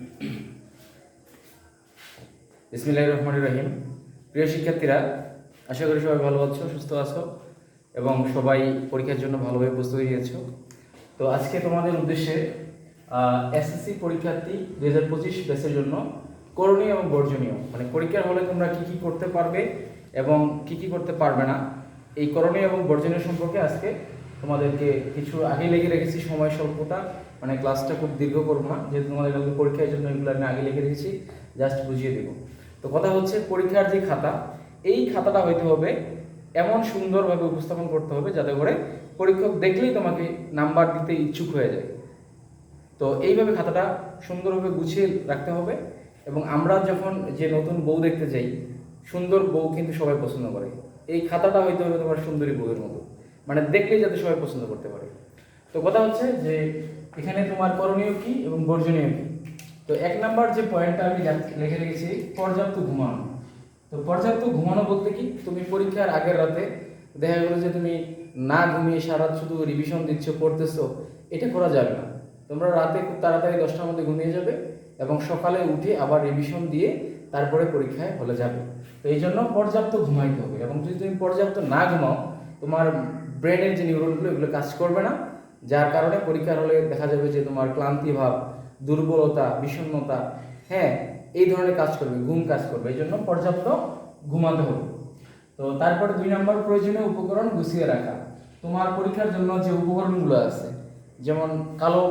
বিসমিল্লাহ রহমান রহিম। প্রিয় শিক্ষার্থীরা, আশা করি সবাই ভালো আছো, সুস্থ আছো এবং সবাই পরীক্ষার জন্য ভালোভাবে প্রস্তুতি নিয়েছো। তো আজকে তোমাদের উদ্দেশ্যে এসএসসি পরীক্ষার্থী দুই হাজার পঁচিশ ব্যাচের জন্য করণীয় এবং বর্জনীয়। মানে পরীক্ষার হলে তোমরা কি কি করতে পারবে এবং কি কি করতে পারবে না, এই করণীয় এবং বর্জনীয় সম্পর্কে আজকে তোমাদেরকে কিছু আগে লেগে রেখেছি সময় স্বল্পতা। মানে ক্লাসটা খুব দীর্ঘ করব না, যেহেতু তোমাদের কালকে পরীক্ষার জন্য এগুলো আমি আগে লিখে রেখেছি জাস্ট বুঝিয়ে দেবো। তো কথা হচ্ছে পরীক্ষার যে খাতা, এই খাতাটা হইতে হবে, এমন সুন্দরভাবে উপস্থাপন করতে হবে যাতে করে পরীক্ষক দেখলেই তোমাকে নাম্বার দিতে ইচ্ছুক হয়ে যায়। তো এইভাবে খাতাটা সুন্দরভাবে গুছিয়ে রাখতে হবে এবং আমরা যখন যে নতুন বউ দেখতে যাই, সুন্দর বউ কিন্তু সবাই পছন্দ করে। এই খাতাটা হইতে হবে তোমার সুন্দরী বউয়ের মতো। মানে দেখলেই যাতে সবাই পছন্দ করতে পারে। তো কথা হচ্ছে যে, এখানে তোমার করণীয় কি এবং বর্জনীয় কি? তো এক নাম্বার যে পয়েন্টটা আমি লিখে রেখেছি, পর্যাপ্ত ঘুমানো। তো পর্যাপ্ত ঘুমানো বলতে কি? তুমি পরীক্ষার আগের রাতে দেখা গেলো যে তুমি না ঘুমিয়ে সারা শুধু রিভিশন দিচ্ছ, পড়তেছো, এটা করা যাবে না। তোমরা রাতে খুব তাড়াতাড়ি দশটার মধ্যে ঘুমিয়ে যাবে এবং সকালে উঠে আবার রিভিশন দিয়ে তারপরে পরীক্ষায় হলে যাবে। তো এই জন্য পর্যাপ্ত ঘুমাইতে হবে এবং যদি তুমি পর্যাপ্ত না ঘুমাও, তোমার ব্রেনের যে নিউরনগুলো এগুলো কাজ করবে না। যার কারণে পরীক্ষার হলে দেখা যাবে যে তোমার ক্লান্তি ভাব, দুর্বলতা, বিষণ্ণতা হ্যাঁ এই ধরনের কাজ করবে, ঘুম কাজ করবে। এই জন্য পর্যাপ্ত ঘুমাতে হবে। তো তারপরে দুই নম্বর প্রয়োজনীয় উপকরণ গুছিয়ে রাখা। তোমার পরীক্ষার জন্য যে উপকরণগুলো আছে, যেমন কালো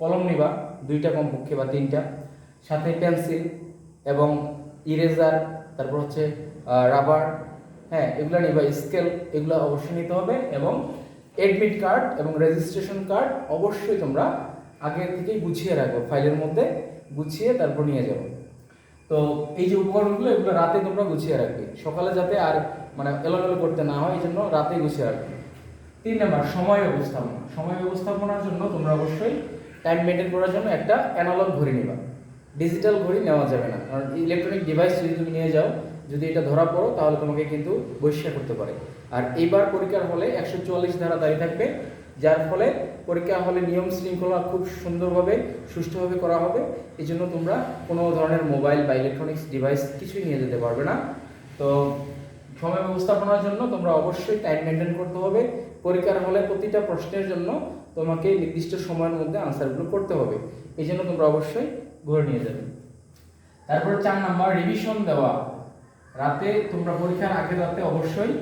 কলম নিবা, দুইটা কমপক্ষে বা তিনটা। সাথে পেন্সিল এবং ইরেজার তারপর হচ্ছে রাবার হ্যাঁ এগুলো নিবা স্কেল এগুলো অবশ্যই নিতে হবে এবং এডমিট কার্ড এবং রেজিস্ট্রেশন কার্ড অবশ্যই তোমরা আগে থেকেই গুছিয়ে রাখো ফাইলের মধ্যে গুছিয়ে তারপর নিয়ে যাব তো এই যে উপকরণগুলো, এগুলো রাতে তোমরা গুছিয়ে রাখবে। সকালে যাতে আর মানে এলোমেলো করতে না হয় এই জন্য রাতে গুছিয়ে রাখবে। তিন নাম্বার, সময় ব্যবস্থাপনা। সময় ব্যবস্থাপনার জন্য তোমরা অবশ্যই টাইম মেনটেন করার জন্য একটা অ্যানালগ ঘড়ি নিবা। ডিজিটাল ঘড়ি নেওয়া যাবে না, কারণ ইলেকট্রনিক ডিভাইস যদি তুমি নিয়ে যাও যদি এটা ধরা পড়ো, তাহলে তোমাকে কিন্তু বহিষ্কার করতে পারে। আর এইবার পরীক্ষার হলে একশো চুয়াল্লিশ ধারা দাঁড়িয়ে থাকবে, যার ফলে পরীক্ষা হলে নিয়ম শৃঙ্খলা খুব সুন্দরভাবে, সুষ্ঠুভাবে করা হবে। এই জন্য তোমরা কোনো ধরনের মোবাইল বা ইলেকট্রনিক্স ডিভাইস কিছুই নিয়ে যেতে পারবে না। তো সময় ব্যবস্থাপনার জন্য তোমরা অবশ্যই টাইম মেনটেন করতে হবে। পরীক্ষার হলে প্রতিটা প্রশ্নের জন্য তোমাকে নির্দিষ্ট সময়ের মধ্যে আনসারগুলো করতে হবে। এই জন্য তোমরা অবশ্যই ঘরে নিয়ে যাবে। তারপর চার নাম্বার রিভিশন দেওয়া। রাতে তোমরা পরীক্ষার আগে রাতে অবশ্যই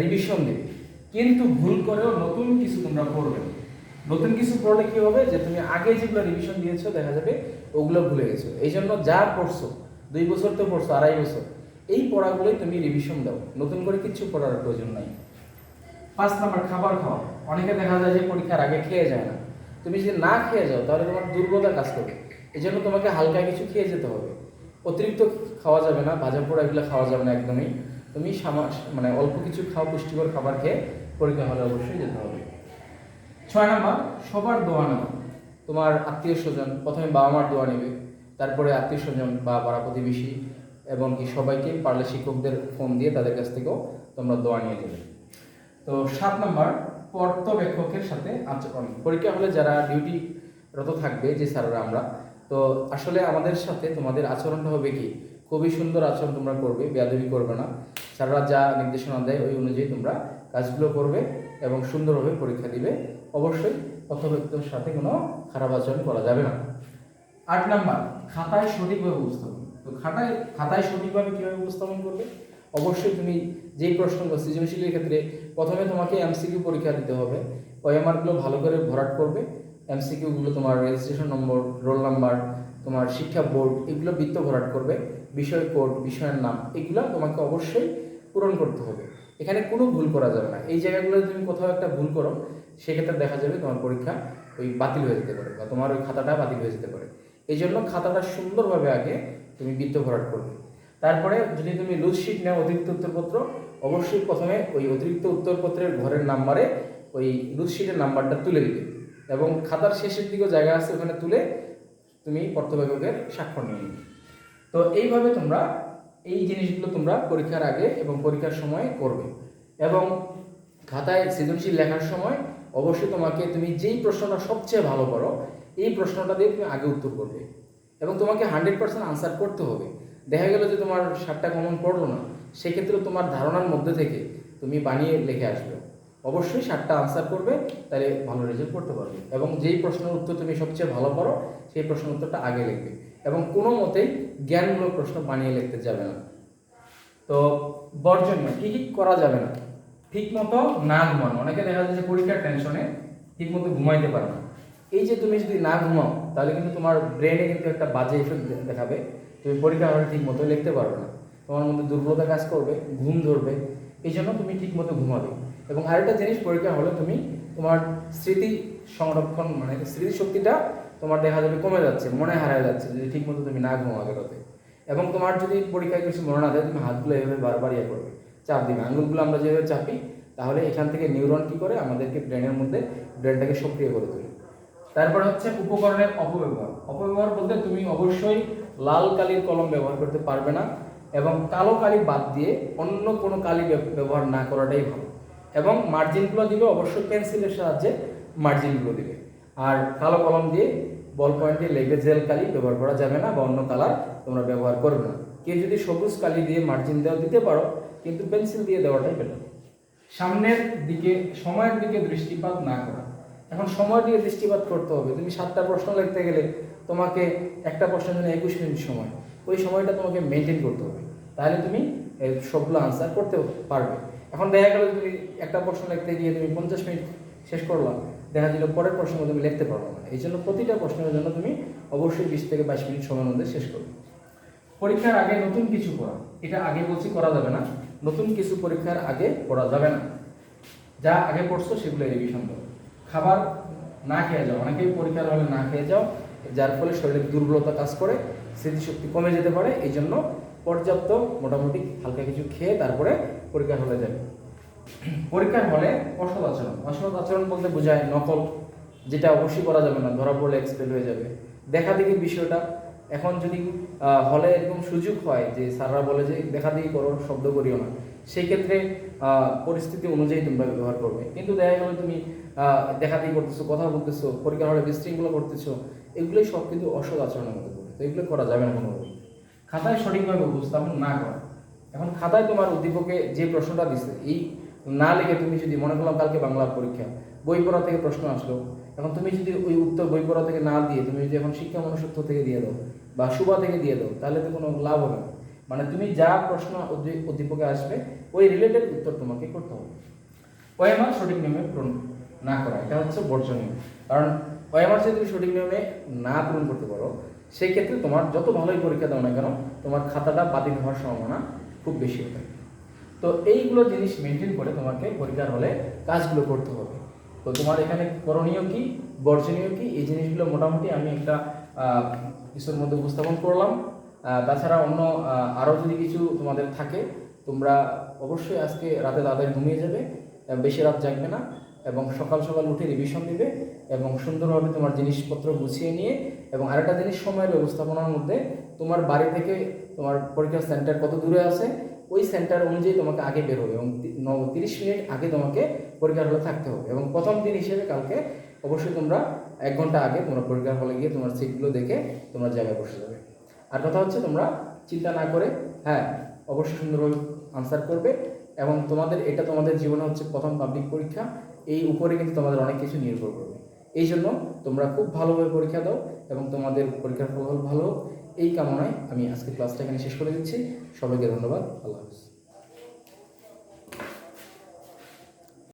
রিভিশন দেবে কিন্তু ভুল করেও নতুন কিছু তোমরা পড়বে। নতুন কিছু পড়লে কি হবে? যে তুমি আগে যেগুলো রিভিশন দিয়েছ, দেখা যাবে ওগুলো ভুলে গেছো। এই জন্য যা পড়ছো, দুই বছর তো পড়ছো, আড়াই বছর, এই পড়াগুলোই তুমি রিভিশন দাও। নতুন করে কিছু পড়ার প্রয়োজন নাই। পাঁচ নাম্বার, খাবার খাওয়া। অনেকে দেখা যায় যে পরীক্ষার আগে খেয়ে যায় না। তুমি যদি না খেয়ে যাও, তাহলে তোমার দুর্বলতা কাজ করবে। এই জন্য তোমাকে হালকা কিছু খেয়ে যেতে হবে। অতিরিক্ত খাওয়া যাবে না ভাজা পোড়া এগুলো খাওয়া যাবে না একদমই। তুমি মানে অল্প কিছু খাও, পুষ্টিকর খাবার খেয়ে পরীক্ষা হলে অবশ্যই যেতে হবে। ছয় নাম্বার, সবার দোয়া নেওয়া তোমার আত্মীয় স্বজন, প্রথমে বাবা মার দোয়া নেবে, তারপরে আত্মীয় স্বজন বা পাড়া প্রতিবেশী এবং কি সবাইকে পারলে শিক্ষকদের ফোন দিয়ে তাদের কাছ থেকেও তোমরা দোয়া নিয়ে যাবে তো সাত নাম্বার পর্যবেক্ষকের সাথে আচরণ। পরীক্ষা হলে যারা ডিউটিরত থাকবে, যে স্যাররা আমরা তো আসলে আমাদের সাথে তোমাদের আচরণটা হবে কি? খুবই সুন্দর আচরণ তোমরা করবে, বেয়াদবি করবে না। স্যাররা যা নির্দেশনা দেয় ওই অনুযায়ী তোমরা কাজগুলো করবে এবং সুন্দরভাবে পরীক্ষা দিবে। অবশ্যই পর্যবেক্ষকের সাথে কোনো খারাপ আচরণ করা যাবে না। আট নাম্বার, খাতায় সঠিকভাবে উপস্থাপন। তো খাতায় খাতায় সঠিকভাবে কীভাবে উপস্থাপন করবে? অবশ্যই তুমি যেই প্রশ্নগুলো সৃজনশীলের ক্ষেত্রে প্রথমে তোমাকে এমসিকিউ পরীক্ষা দিতে হবে। ওএমআরগুলো ভালো করে ভরাট করবে। এমসিকিউগুলো তোমার রেজিস্ট্রেশন নম্বর রোল নাম্বার তোমার শিক্ষা বোর্ড এগুলো বৃত্ত ভরাট করবে। বিষয় কোড বিষয়ের নাম, এগুলো তোমাকে অবশ্যই পূরণ করতে হবে। এখানে কোনো ভুল করা যাবে না। এই জায়গাগুলো তুমি কোথাও একটা ভুল করো, সেক্ষেত্রে দেখা যাবে তোমার পরীক্ষা ওই বাতিল হয়ে যেতে পারে বা তোমার ওই খাতাটা বাতিল হয়ে যেতে পারে। এই জন্য খাতাটা সুন্দরভাবে আগে তুমি বৃত্ত ভরাট করবে। তারপরে যদি তুমি লুজ শিট নাও অতিরিক্ত উত্তরপত্র, অবশ্যই প্রথমে ওই অতিরিক্ত উত্তরপত্রের ঘরের নাম্বারে ওই লুজ শিটের নাম্বারটা তুলে দিবে। এবং খাতার শেষের দিকেও জায়গা আছে, ওখানে তুলে তুমি পর্যবেক্ষকের স্বাক্ষর নিয়ে নিবে। তো এইভাবে তোমরা এই জিনিসগুলো তোমরা পরীক্ষার আগে এবং পরীক্ষার সময় করবে। এবং খাতায় সৃজনশীল লেখার সময় অবশ্যই তোমাকে, তুমি যেই প্রশ্নটা সবচেয়ে ভালো করো, এই প্রশ্নটা দিয়ে তুমি আগে উত্তর করবে। এবং তোমাকে হান্ড্রেড পার্সেন্ট আনসার করতে হবে। দেখা গেল যে তোমার ষাটটা কমন পড়ল না সেক্ষেত্রে তোমার ধারণার মধ্যে থেকে তুমি বানিয়ে লিখে আসবে। অবশ্যই ষাটটা আনসার করবে, তাহলে ভালো রেজাল্ট করতে পারবে। এবং যেই প্রশ্নের উত্তর তুমি সবচেয়ে ভালো পারো, সেই প্রশ্নের উত্তরটা আগে লিখবে। এবং কোনো মতেই জ্ঞানমূলক প্রশ্ন বানিয়ে লিখতে যাবে না। তো বর্জনীয়, কী কী করা যাবে না? ঠিক মতো না ঘুমানো। অনেকে দেখা যাচ্ছে পরীক্ষার টেনশনে ঠিক মতো ঘুমাইতে পারে না। এই যে তুমি যদি না ঘুমাও, তাহলে কিন্তু তোমার ব্রেনে কিন্তু একটা বাজে ইফেক্ট দেখাবে। তুমি পরীক্ষা হলে ঠিক মতো লিখতে পারবে না। তোমার মধ্যে দুর্বলতা কাজ করবে, ঘুম ধরবে। এই জন্য তুমি ঠিক মতো ঘুমাবে। এবং আরেকটা জিনিস পরীক্ষা হলে তুমি তোমার স্মৃতি সংরক্ষণ মানে স্মৃতিশক্তিটা তোমার দেখা যাবে কমে যাচ্ছে, মনে হারায় যাচ্ছে, যদি ঠিক মতো তুমি না ঘুমাও আগেরতে এবং তোমার যদি পরীক্ষায় কিছু মনে না দেয় তুমি হাতগুলো এভাবে বারবার ইয়ে করবে, চাপ দিবে। আঙুলগুলো আমরা যেভাবে চাপি, তাহলে এখান থেকে নিউরন কি করে? আমাদেরকে ব্রেনের মধ্যে ব্রেনটাকে সক্রিয় করে তোলে। তারপর হচ্ছে উপকরণের অপব্যবহার। অপব্যবহার বলতে তুমি অবশ্যই লাল কালির কলম ব্যবহার করতে পারবে না এবং কালো কালি বাদ দিয়ে অন্য কোনো কালি ব্যবহার না করাটাই ভালো। এবং মার্জিনগুলো দিবে অবশ্যই পেন্সিলের সাহায্যে মার্জিনগুলো দিবে। আর কালো কলম দিয়ে বল পয়েন্টে লেগে জেল কালি ব্যবহার করা যাবে না বা অন্য কালার তোমরা ব্যবহার করবে না। কেউ যদি সবুজ কালি দিয়ে মার্জিন দেওয়া দিতে পারো, কিন্তু পেন্সিল দিয়ে দেওয়াটাই বেটার সামনের দিকে, সময়ের দিকে দৃষ্টিপাত না করা। এখন সময়ের দিকে দৃষ্টিপাত করতে হবে। তুমি সাতটা প্রশ্ন লিখতে গেলে তোমাকে একটা প্রশ্নের জন্য একুশ মিনিট সময়। ওই সময়টা তোমাকে মেনটেন করতে হবে। তাহলে তুমি সবগুলো আনসার করতে পারবে। এখন দেখা গেল তুমি একটা প্রশ্ন লিখতে গিয়ে তুমি পঞ্চাশ মিনিট শেষ করলাম দেখা গেল পরের প্রশ্ন তুমি লিখতে পারবে না। এই জন্য প্রতিটা প্রশ্নের জন্য তুমি অবশ্যই বিশ থেকে বাইশ মিনিট সময়ের মধ্যে শেষ করবে পরীক্ষার আগে নতুন কিছু করা এটা আগে বলছি করা যাবে না, নতুন কিছু পরীক্ষার আগে পড়া যাবে না। যা আগে পড়ছো সেগুলো রিভিশন করো। খাবার না খেয়ে যাও, অনেকেই পরীক্ষার হলে না খেয়ে যাও, যার ফলে শরীরে দুর্বলতা কাজ করে, স্মৃতিশক্তি কমে যেতে পারে, এই জন্য পর্যাপ্ত মোটামুটি হালকা কিছু খেয়ে তারপরে পরীক্ষার হলে যাবে। পরীক্ষার হলে অসৎ আচরণ। অসৎ আচরণ বলতে বোঝায় নকল, যেটা অবশ্যই করা যাবে না। ধরা পড়লে এক্সপেল হয়ে যাবে। দেখা দেখি বিষয়টা। এখন যদি হলে এরকম সুযোগ হয় যে স্যাররা বলে যে দেখা দেখি করো, শব্দ করিও না। সেই ক্ষেত্রে পরিস্থিতি অনুযায়ী তোমরা ব্যবহার করবে। কিন্তু দেখা গেলো তুমি দেখা দেখি করতেছো, কথা বলতেছো, পরীক্ষার হলে বিশৃঙ্খলা করতেছো, এগুলোই সব কিন্তু অসৎ আচরণের মধ্যে পড়ে। তো এগুলো করা যাবে না কোনোভাবেই। খাতায় সঠিকভাবে উপস্থাপন না করা। এখন খাতায় তোমার উদ্দীপকে যে প্রশ্নটা দিছে, এই না লিখে তুমি যদি মনে করলাম কালকে বাংলার পরীক্ষা, বই পড়া থেকে প্রশ্ন আসলো, এখন তুমি যদি ওই উত্তর বই পড়া থেকে না দিয়ে তুমি যদি এখন শিক্ষা মনুষ্যত্ব থেকে দিয়ে দাও বা সুবা থেকে দিয়ে দাও, তাহলে তো কোনো লাভ হবে না। মানে তুমি যা প্রশ্ন উদ্দী- উদ্দীপকে আসবে, ওই রিলেটেড উত্তর তোমাকে করতে হবে। ওএমআর সঠিক নিয়মে পূরণ না করা, এটা হচ্ছে বর্জনীয়। কারণ ওএমআর যদি তুমি সঠিক নিয়মে না পূরণ করতে পারো সেই ক্ষেত্রে তোমার যত ভালোই পরীক্ষা দাও না কেন, তোমার খাতাটা বাতিল হওয়ার সম্ভাবনা খুব বেশি হতে তো এইগুলো জিনিস মেনটেন করে তোমাকে পরীক্ষার হলে কাজগুলো করতে হবে। তো তোমার এখানে করণীয় কি, বর্জনীয় কি, এই জিনিসগুলো মোটামুটি আমি একটা কিছুর মধ্যে উপস্থাপন করলাম। তাছাড়া অন্য আরও যদি কিছু তোমাদের থাকে, তোমরা অবশ্যই আজকে রাতে তাদের ঘুমিয়ে যাবে। বেশি রাত জাগবে না। এবং সকাল সকাল উঠে রিভিশন দিবে এবং সুন্দরভাবে তোমার জিনিসপত্র গুছিয়ে নিয়ে এবং আরেকটা জিনিস সময়ের ব্যবস্থাপনার মধ্যে তোমার বাড়ি থেকে তোমার পরীক্ষার সেন্টার কত দূরে আছে, ওই সেন্টার অনুযায়ী তোমাকে আগে বের হবে এবং তিরিশ মিনিট আগে তোমাকে পরীক্ষার হলে থাকতে হবে এবং প্রথম দিন হিসেবে কালকে অবশ্যই তোমরা এক ঘণ্টা আগে তোমরা পরীক্ষার হলে গিয়ে তোমার সিটগুলো দেখে তোমরা জায়গায় বসে যাবে। আর কথা হচ্ছে তোমরা চিন্তা না করে হ্যাঁ অবশ্যই সুন্দরভাবে আনসার করবে এবং তোমাদের, এটা তোমাদের জীবনে হচ্ছে প্রথম পাবলিক পরীক্ষা এই উপরে কিন্তু তোমাদের অনেক কিছু নির্ভর করবে। এই জন্য তোমরা খুব ভালোভাবে পরীক্ষা দাও এবং তোমাদের পরীক্ষার ফলাফল ভালো এই কামনায় আমি আজকে ক্লাসটা এখানে শেষ করে দিচ্ছি। সবাইকে ধন্যবাদ। আল্লাহ হাফিজ।